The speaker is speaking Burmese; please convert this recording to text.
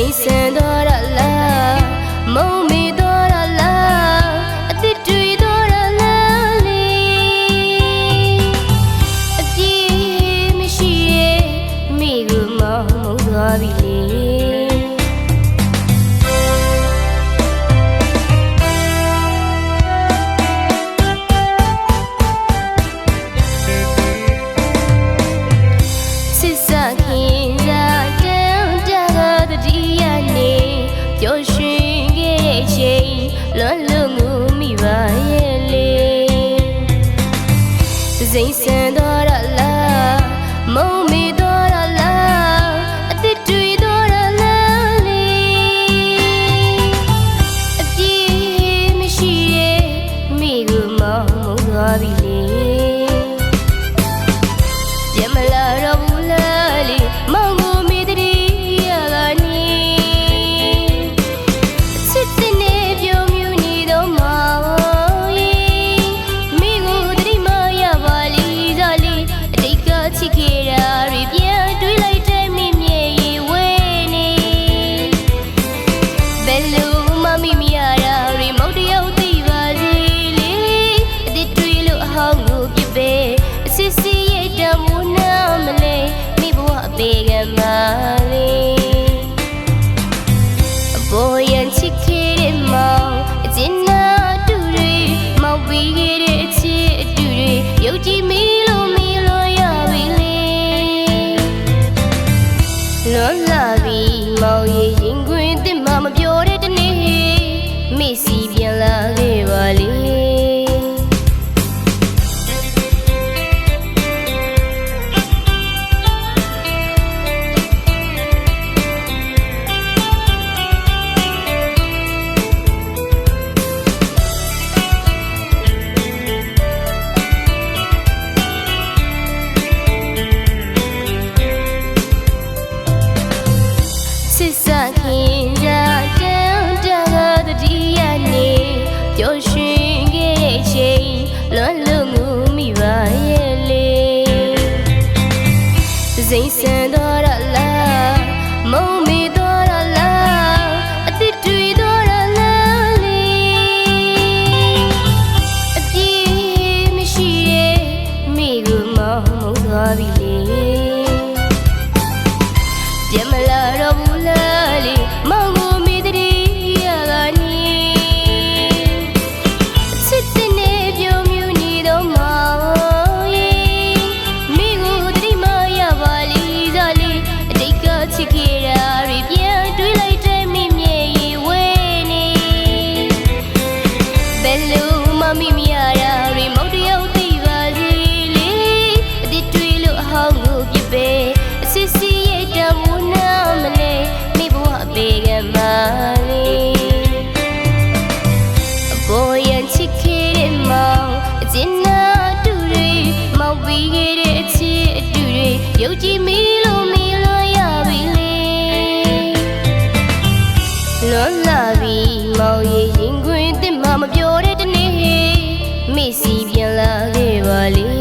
စိတ်ဆန်တော့ရလားမုံမီတော့ရလားအသစ်တွေတော့ရလားလေအပြေမရှိရဲ့မိကမောင်းမောင်းသွားပြီလေ စိမ့်ဆန်တော်ရလားမုံမီ День စိမ့်စံတော့ရလားမုံမီတော့ရလားအတိတွေ့တော့ရလားလေအပြည့်မရှိရဲ့မိကမမုံသွားပြီလေပြန်မ ပြီးခဲ့တဲ့အချစ်အတူတွေယုံကြည်မိလို့မင်းလွန်ရပြီလေလွန်လာပြီမောင်ရဲ့ရင်ခွင်တင်မှမပြောတဲ့တနေ့မိစီပြန်လာခဲ့ပါလေ